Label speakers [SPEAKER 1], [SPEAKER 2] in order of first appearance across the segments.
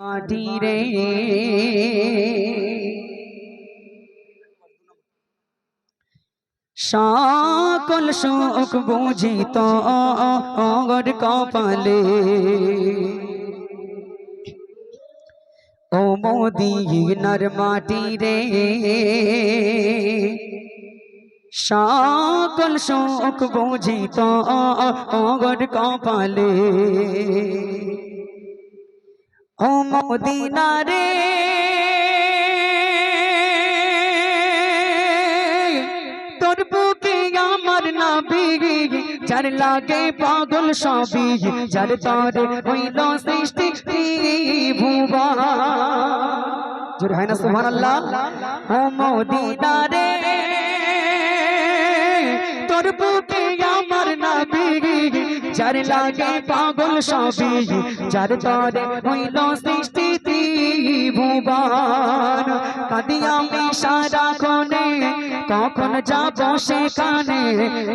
[SPEAKER 1] মাটিরে সকল সুখ বুঝিত অগর কপালে। ও মোদিনার মাটিরে সকল সুখ বুঝিত অগর কপালে। ও মদিনারে তোর বুকে আমার নাবি যার লাগে পাগল সবই, যার তরে হইল সৃষ্টি ভুবা জোরে হয় না, সুবহানাল্লাহ? মদিনারে তোর বুকে যার লাগে পাগল সবই, যার তরে হইল সৃষ্টি ভুবন। কাদি আমি সারা কোনে কখন যাব সেখানে?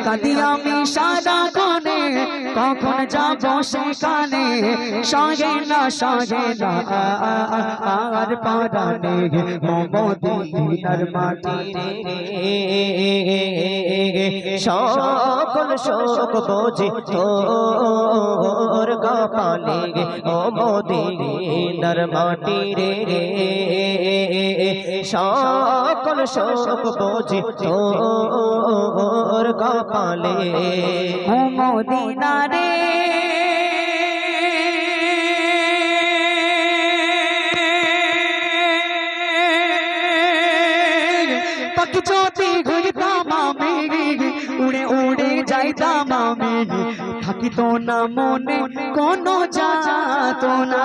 [SPEAKER 1] কাদি আমি সারা কোনে কখন যাব সেখানে। সঙ্গে না সঙ্গে না, আর পারানে মমদিনার মাটি রে।
[SPEAKER 2] সকল শোক বোঝি তোর কপালে। ও মোদিনার মাটি রে। সকল শোক বোঝি তোর কপালে।
[SPEAKER 1] মদিনারে পাখি চতি ঘুরতাম আমি উড়ে উড়ে যাইতাম আমি থাকিত না মনে, কোনো যাত না।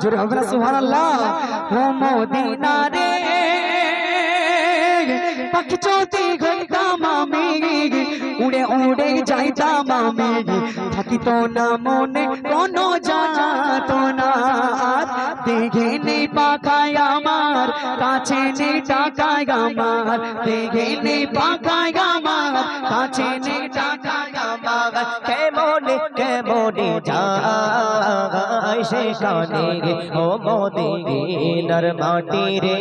[SPEAKER 1] জোরে হবে না, সুবহানাল্লাহ। ও মদিনারে। পাখি চলতে ঘুরতাম আমি উড়ে যাইতাম আমি। থাকিত না মনে, কোনো যাত না। দেখে নেই পাখায় আমার, কাছে নেই টাকায় আমার। দেখে নেই পাখায় আমার, কাছে নেই টাকায় আমার।
[SPEAKER 2] কেমনে কেমনে যায় সেখানে রে? ও মোদিনার মাটি রে।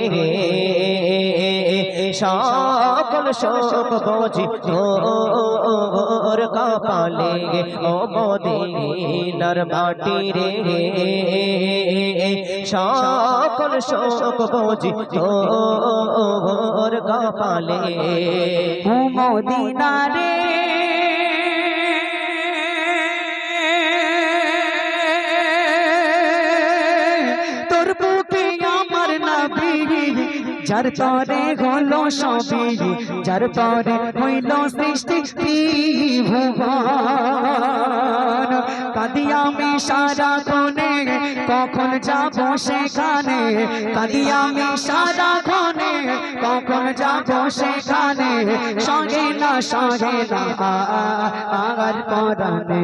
[SPEAKER 2] সকল শোক বোঝি তোর কপালে ও মোদিনার মাটি রে। সকল শোক বোঝি তোর কপালে
[SPEAKER 1] মদিনারে যার তরে হলো সবই যার তরে হইল সৃষ্টি ভুবন। কাদি আমি সারা কোনে কখন যাব সেখানে? কাদি আমি সারা কোনে কখন যাব সেখানে? সঙ্গে না সঙ্গে না আর পরানে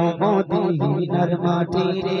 [SPEAKER 1] মদিনার মাটি রে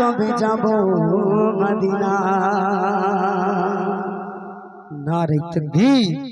[SPEAKER 1] কবে যাব মদিনা? নারে তকবীর